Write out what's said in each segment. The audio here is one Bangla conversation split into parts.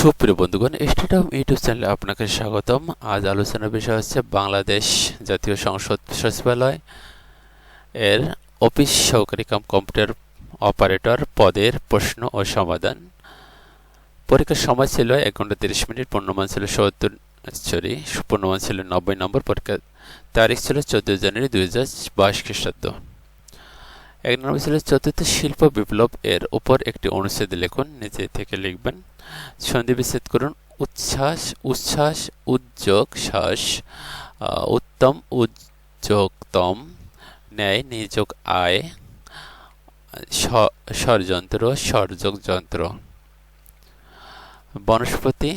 সুপ্রিয় বন্ধুগণ স্টেডিয়াম ইউটিউব চ্যানেলে আপনাকে স্বাগতম। আজ আলোচনার বিষয় হচ্ছে বাংলাদেশ জাতীয় সংসদ সচিবালয় এর অফিস সহকারী কাম কম্পিউটার অপারেটর পদের প্রশ্ন ও সমাধান। পরীক্ষার সময় ছিল এক ঘণ্টা তিরিশ মিনিট, পূর্ণমান ছিল সত্তর, সরি, পূর্ণমান ছিল নব্বই নম্বর পরীক্ষার তারিখ ছিল চোদ্দ জানুয়ারি দুই হাজার বাইশ খ্রিস্টাব্দ। এক নম্বর ছিল চতুর্থ শিল্প বিপ্লব এর উপর একটি অনুচ্ছেদ লিখুন নিজে থেকে লিখবেন। সন্ধি বিচ্ছেদ করুন, উচ্ছ্বাস উচ্ছ্বাস উদ্যোগ শ্বাস উত্তম উদ্যোগতম ন্যায় নিযোগ আয় ষড়যন্ত্র, সরযোগ, যন্ত্র। বনস্পতি,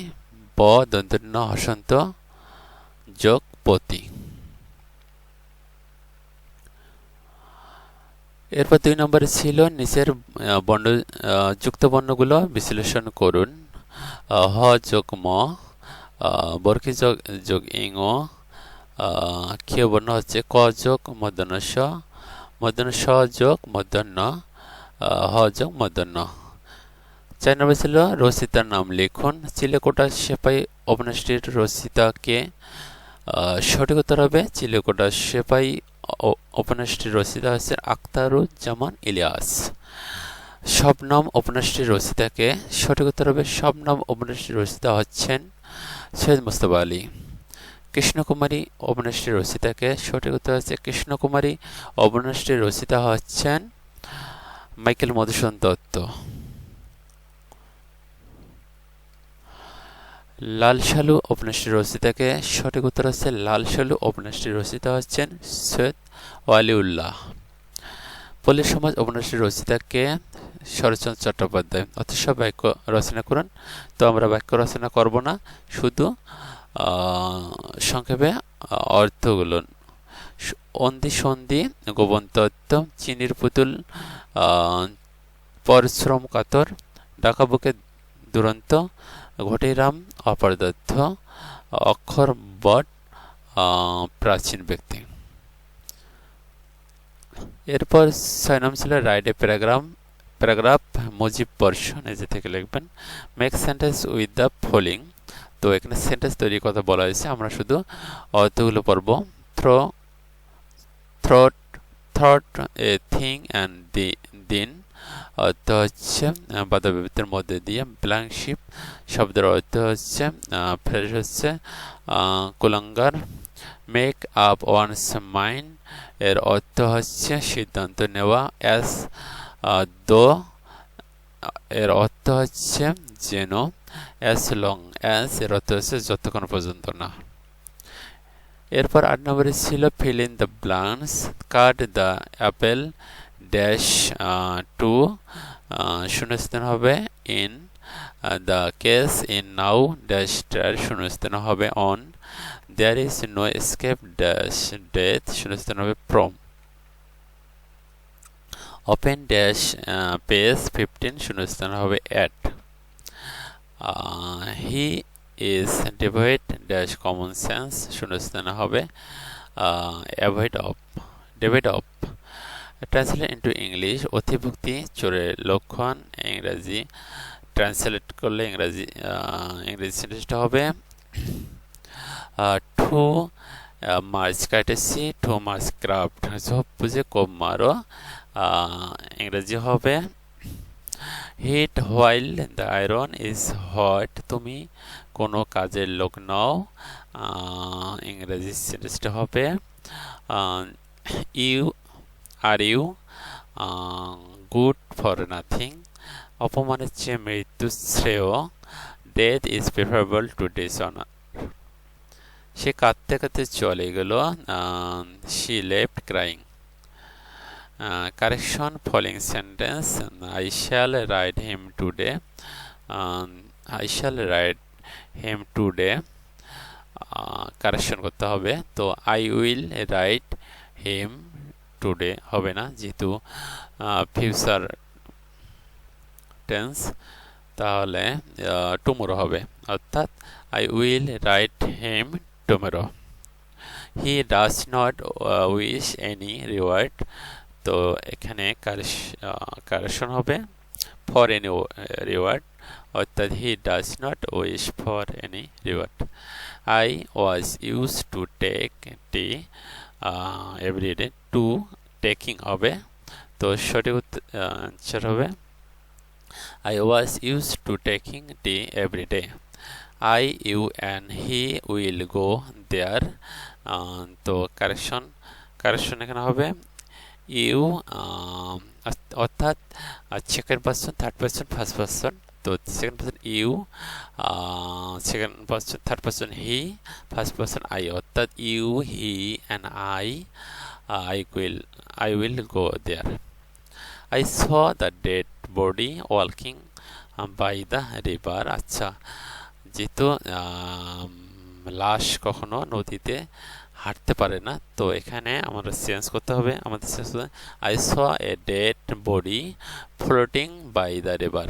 ব দন্তন্য হসন্ত, যোগ এরপর দুই নম্বরে ছিল নিচের বর্ণ যুক্ত বর্ণগুলো বিশ্লেষণ করুন। হ যোগ ম বর্গী যোগ যোগ ইং ক্ষীয় বর্ণ হচ্ছে ক যোগ মধ্যাহ্ন স মধ্যাহ্ন স যোগ মধ্যাহ্ন হ যোগ মধ্যাহ্ন চার নম্বর ছিল রসিতার নাম লিখুন। চিলেকোটা সেপাই অবনাষ্টির রসিতাকে সঠিক উত্তর হবে চিলেকোটা সেপাই উপন্যাসটির রচিতা হচ্ছে আখতারুজ্জামান ইলিয়াস। শবনম উপন্যাসটির রচিতাকে সঠিক উত্তর হবে শবনম রচিতা হচ্ছেন সৈয়দ মুস্তফা আলী। কৃষ্ণকুমারী উপন্যাসটির রচিতাকে সঠিক উত্তর হচ্ছে কৃষ্ণকুমারী। উপন্যাসটির রচিতা হচ্ছেন মাইকেল মধুসূদন দত্ত। লাল শালু উপন্যাসটির রচিতাকে সঠিক উত্তর হচ্ছে লাল শালু উপন্যাসটির রচিতা হচ্ছেন সৈয়দ ওয়ালিউল্লাহ। পল্লী সমাজ উপন্যাসটির রচিতাকে শরৎচন্দ্র চট্টোপাধ্যায়। অথচ বাক্য রচনা করুন। তো আমরা বাক্য রচনা করব না, শুধু সংক্ষেপে অর্থগুলো। অন্দি সন্ধি গোবন তত্ত্ব, চিনির পুতুল পরিশ্রম কাতর ডাকাবুকে দুরন্ত ঘটিরাম অপরদত্ত অক্ষর বট প্রাচীন ব্যক্তি। এরপর ছয় নাম ছিল write a paragram, paragraph Mujib বর্ষ, নিজে থেকে লিখবেন। Make sentence with the following তো এখানে সেন্টেন্স তৈরির কথা বলা হয়েছে, আমরা শুধু অর্থগুলো পড়ব। Throw throat thought a thing and দিন অর্থ হচ্ছে বাধা বিবৃতির মধ্যে দিয়ে ব্ল্যাঙ্ক শিপ শব্দের অর্থ হচ্ছে ফ্রেশ হচ্ছে কুলাঙ্গার। মেক আপ ওয়ানস মাইন্ড এর অর্থ হচ্ছে সিদ্ধান্ত নেওয়া। অ্যাস দো এর অর্থ হচ্ছে যেন। অ্যাস লং অ্যাস এর অর্থ হচ্ছে যতক্ষণ পর্যন্ত না। এরপর আট নম্বরে ছিল fill in the blanks cut the apple dash to শূন্যস্থান হবে in the case in now dash dash শূন্যস্থান হবে on there is no escape dash death শূন্যস্থান হবে from open dash page fifteen শূন্যস্থান হবে at he is devoid dash common sense শূন্যস্থান হবে avoid of devoid of translate into English অতিভুক্তি, চোরের লক্ষণ, ইংরাজি। ট্রান্সলেট করলে ইংরাজি ইংরেজি সেন্টেন্সটা হবে টু মার্চ কাটেছি টু মার্চ ক্রাফট সব বুঝে কম মারো ইংরেজি হবে hit while the iron is hot তুমি কোনো কাজের লোক নও। ইংরেজি সেন্টেন্সটা হবে you are you good for nothing অপমানের চেয়ে মৃত্যু শ্রেয়। Death is preferable to dishonour সে কাঁদতে কাঁদতে চলে গেল she left crying correction following sentence I shall ride him today I shall ride him today correction করতে হবে। তো I will write him today হবে না, যেহেতু ফিউচার টেন্স তাহলে টুমোরো হবে। অর্থাৎ I will write him tomorrow he does not wish any reward তো এখানে কারেকশন হবে ফর এনি রিওয়ার্ড অর্থাৎ he does not wish for any reward I was use to take tea everyday to taking হবে তো সঠিক আনসার হবে I was use to taking tea everyday I you and he will go there তো কারেকশন কারেকশন এখানে হবে ইউ অর্থাৎ second person third person first person তো second person you second person third person he first person I অর্থাৎ you he and I I will I will go there I saw the dead body working by the river আচ্ছা যেহেতু লাশ কখনো নদীতে হাঁটতে পারে না, তো এখানে আমাদের চেঞ্জ করতে হবে। আমাদের change I saw a dead body floating by the river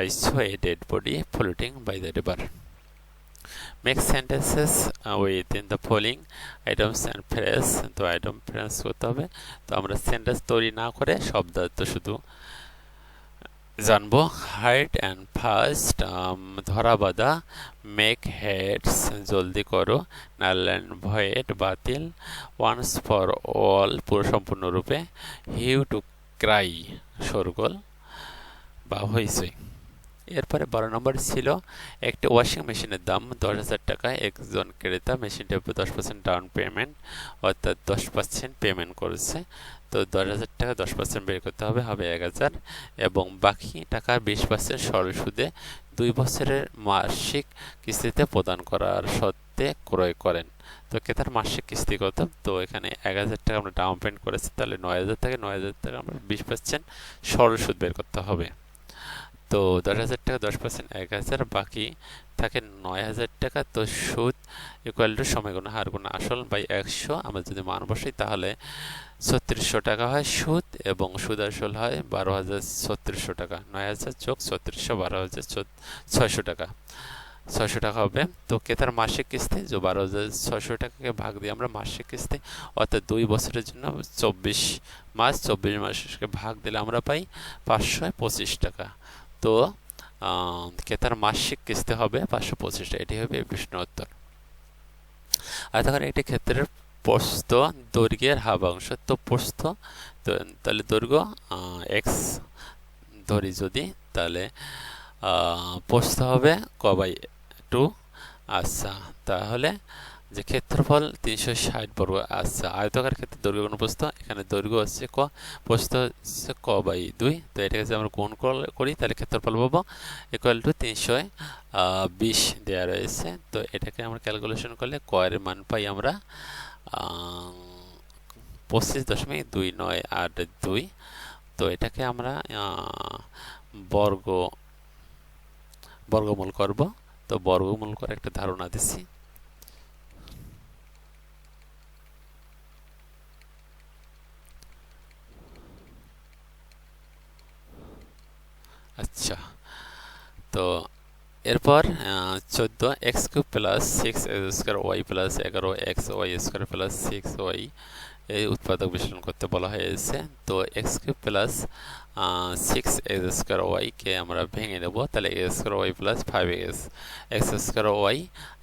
I saw a dead body floating by the river make sentences with in the following items and phrase তো আইটেম ফ্রেস করতে হবে। তো আমরা সেন্টেন্স তৈরি না করে শব্দার্থ শুধু জানব। হাইট অ্যান্ড ফার্স্ট ধরা বাঁধা। মেক হেডস জলদি করো। নারল্যান্ড ভয়েড বাতিল। ওয়ান্স ফর অল পুরো সম্পূর্ণরূপে হিউ টু ক্রাই সরগোল বা হইসই এরপরে বারো নম্বর ছিল একটি ওয়াশিং মেশিনের দাম দশ হাজার টাকা একজন ক্রেতা মেশিনটির উপর দশ পার্সেন্ট ডাউন পেমেন্ট অর্থাৎ দশ পার্সেন্ট পেমেন্ট করেছে। তো দশ হাজার টাকা দশ পার্সেন্ট বের করতে হবে হবে এক হাজার। এবং বাকি টাকা বিশ পার্সেন্ট সরল সুদে দুই বছরের মাসিক কিস্তিতে প্রদান করার সত্ত্বে ক্রয় করেন। তো ক্রেতার মাসিক কিস্তি কত? তো এখানে এক হাজার টাকা আমরা ডাউন পেমেন্ট করেছি, তাহলে নয় হাজার থেকে নয় হাজার টাকা আমরা বিশ পার্সেন্ট সরল সুদ বের করতে হবে। তো দশ হাজার টাকা দশ পার্সেন্ট এক হাজার, বাকি থাকে নয় হাজার টাকা। তো সুদ ইকুয়াল টু সময় গুণ হার গুণ আসল বাই একশো। আমরা যদি মান বসাই তাহলে ছত্রিশশো টাকা হয় সুদ এবং সুদ আসল হয় বারো হাজার ছত্রিশশো টাকা। নয় হাজার যোগ ছত্রিশশো বারো হাজার ছয়শো টাকা। ছয়শো টাকা হবে। তো ক্রেতার মাসিক কিস্তি? যে বারো হাজার ছয়শো টাকাকে ভাগ দিয়ে আমরা মাসিক কিস্তি, অর্থাৎ দুই বছরের জন্য চব্বিশ মাস, চব্বিশ মাসকে ভাগ দিলে আমরা পাই পাঁচশো পঁচিশ টাকা। তো ক্রেতার মাসিক কিস্তি হবে পাঁচশো পঁচিশটা এটি হবে প্রশ্নের উত্তর। তখন একটি ক্ষেত্রের প্রস্থ দৈর্ঘ্যের হাবাংশ তো প্রস্থ তাহলে দৈর্ঘ্য এক্স ধরি যদি, তাহলে প্রস্থ হবে ক বাই টু আচ্ছা তাহলে যে ক্ষেত্রফল তিনশো ষাট বর্গ আচ্ছা আয়তকার ক্ষেত্রে দৈর্ঘ্য কোন প্রস্থ? এখানে দৈর্ঘ্য হচ্ছে ক, প্রস্থ হচ্ছে ক বাই দুই। তো এটাকে যদি আমরা গুণ করি তাহলে ক্ষেত্রফল পাবো ইকুয়াল টু তিনশো বিশ দেওয়া রয়েছে। তো এটাকে আমরা ক্যালকুলেশন করলে কয়ের মান পাই আমরা পঁচিশ দশমিক দুই নয় আট দুই। তো এটাকে আমরা বর্গ, বর্গমূল করব। তো বর্গমূল করে একটা ধারণা দিচ্ছি। আচ্ছা। তো এরপর চোদ্দ, x cube plus six x square y plus এগারো, x y square plus six y এই উৎপাদক বিশ্লেষণ করতে বলা হয়েছে। তো x cube plus six x square ওয়াইকে আমরা ভেঙে নেব, তাহলে a square y plus five x x square y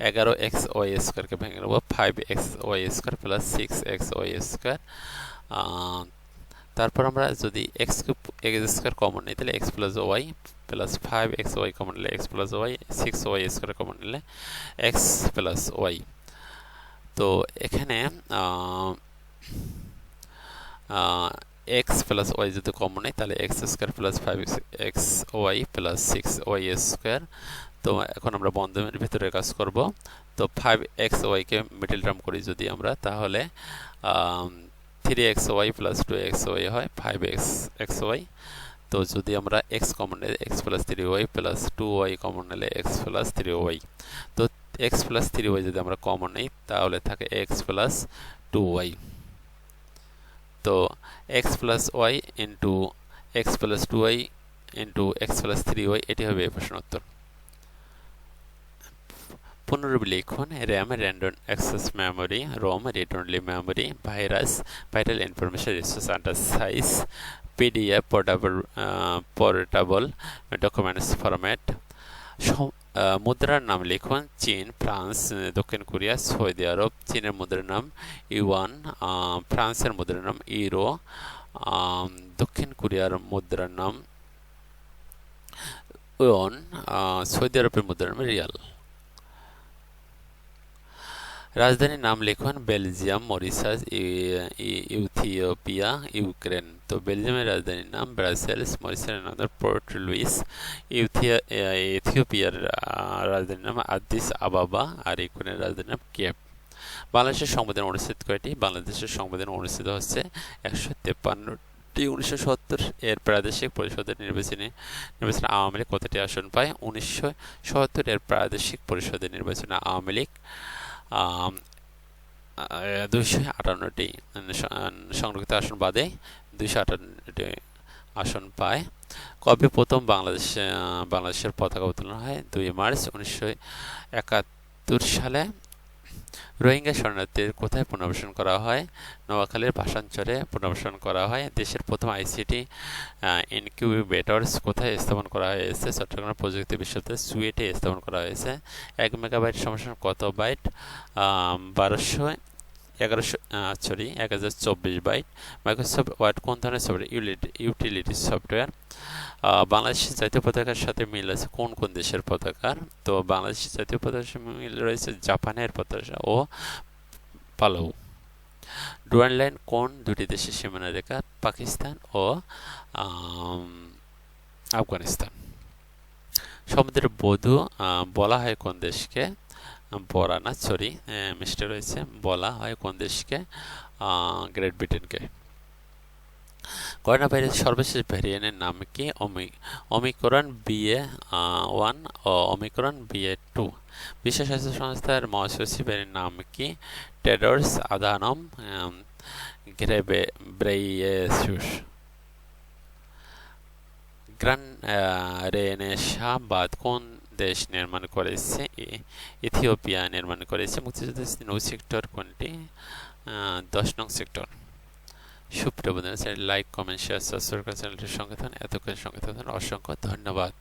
এগারো এক্স ওয়াই স্কোয়ারকে ভেঙে নেব, five x y square plus six x y square তারপর আমরা যদি এক্স এক্স স্কোয়ার কমন নিই, তাহলে x plus y plus five x y common নিলে x plus y six y square common নিলে এক্স প্লাস ওয়াই তো এখানে এক্স প্লাস ওয়াই যদি কমন নেই, তাহলে x square plus five x y plus six y square তো এখন আমরা বন্ধনের ভিতরে কাজ করব। তো ফাইভ এক্স ওয়াইকে মিডিল টার্ম করি যদি আমরা, তাহলে three x y plus two x y হয় ফাইভ এক্স এক্স ওয়াই তো যদি আমরা এক্স কমন নিলে x plus three y plus two y common নিলে এক্স প্লাস থ্রি ওয়াই তো এক্স প্লাস থ্রি ওয়াই যদি আমরা কমন নিই, তাহলে থাকে এক্স প্লাস টু ওয়াই তো x plus y into x plus two y into x plus three y এটি হবে প্রশ্ন উত্তর। পুনরূপ লিখুন RAM random access memory ROM read only memory virus vital information resource under seize PDF portable portable documents format মুদ্রার নাম লিখুন, চীন, ফ্রান্স দক্ষিণ কোরিয়া, সৌদি আরব, চীনের মুদ্রার নাম ইউয়ান ফ্রান্সের মুদ্রার নাম ইউরো দক্ষিণ কোরিয়ার মুদ্রার নাম ওয়ন সৌদি আরবের মুদ্রার নাম রিয়াল। রাজধানীর নাম লিখুন বেলজিয়াম মরিশাস ইউথিওপিয়া ইউক্রেন। তো বেলজিয়ামের রাজধানীর নাম ব্রাসেলস মরিশাসের নাম পোর্ট লুইস। ইউথিয়া ইথিওপিয়ার রাজধানীর নাম আদিস আবাবা আর ইউক্রেনের রাজধানীর নাম কেপ বাংলাদেশের সংবিধান অনুষ্ঠিত কয়টি? বাংলাদেশের সংবিধান অনুষ্ঠিত হচ্ছে একশো তেপ্পান্নটি, উনিশশো সত্তর। এর প্রাদেশিক পরিষদের নির্বাচনে নির্বাচনে আওয়ামী লীগ কতটি আসন পায়? উনিশশো সত্তর এর প্রাদেশিক পরিষদের নির্বাচনে আওয়ামী লীগ দুইশো আটান্নটি সংরক্ষিত আসন বাদে দুইশো আটান্নটি আসন পায়। কবে প্রথম বাংলাদেশ বাংলাদেশের পতাকা উত্তোলন হয়? দুই মার্চ উনিশশো একাত্তর সালে। রোহিঙ্গা শরণার্থীদের কোথায় পুনর্বাসন করা হয়? নোয়াখালীর ভাষাঞ্চলে পুনর্বাসন করা হয়। দেশের প্রথম আইসিটি ইনকিউবেটরস কোথায় স্থাপন করা হয়েছে? চট্টগ্রাম প্রযুক্তি বিশ্ববিদ্যালয় সুয়েটে স্থাপন করা হয়েছে। এক মেগাবাইট সমস্যা কত বাইট? বারোশো এগারোশো সরি এক হাজার চব্বিশ বাইট। মাইক্রোসফট ওয়ার্ড কোন ধরনের সফটওয়্যার ইউটিলিটি সফটওয়্যার বাংলাদেশের জাতীয় পতাকার সাথে মিল আছে কোন কোন দেশের পতাকার তো বাংলাদেশের জাতীয় পতাকার মিল রয়েছে জাপানের পতাকা ও পালাউ ডুয়ান লাইন কোন দুটি দেশের সীমানা রেখা? পাকিস্তান ও আফগানিস্তান। সমুদ্রের বধূ বলা হয় কোন দেশকে? বলা না সরি মিস্টেক রয়েছে, বলা হয় কোন দেশকে? গ্রেট ব্রিটেনকে করোনা ভাইরাস সর্বশেষ ভ্যারিয়েন্টের নাম কি? অমিক্রন বিএ ওয়ান ও অমিক্রন বিএ টু। বিশ্ব স্বাস্থ্য সংস্থার মহাসচিবের নাম কি? টেডর্স আদানম গ্রেবে, ব্রেইয়েসুস। গ্রান রেনেশা বাদ কোন দেশ নির্মাণ করেছে ইথিওপিয়া নির্মাণ করেছে মুক্তিযুদ্ধ নৌ সেক্টর কোনটি? দশ নং সেক্টর। সুপ্রিয় বন্ধুরা লাইক, কমেন্ট, শেয়ার, সাবস্ক্রাইব, চ্যানেলটির সঙ্গে এতক্ষণ সঙ্গে অসংখ্য ধন্যবাদ।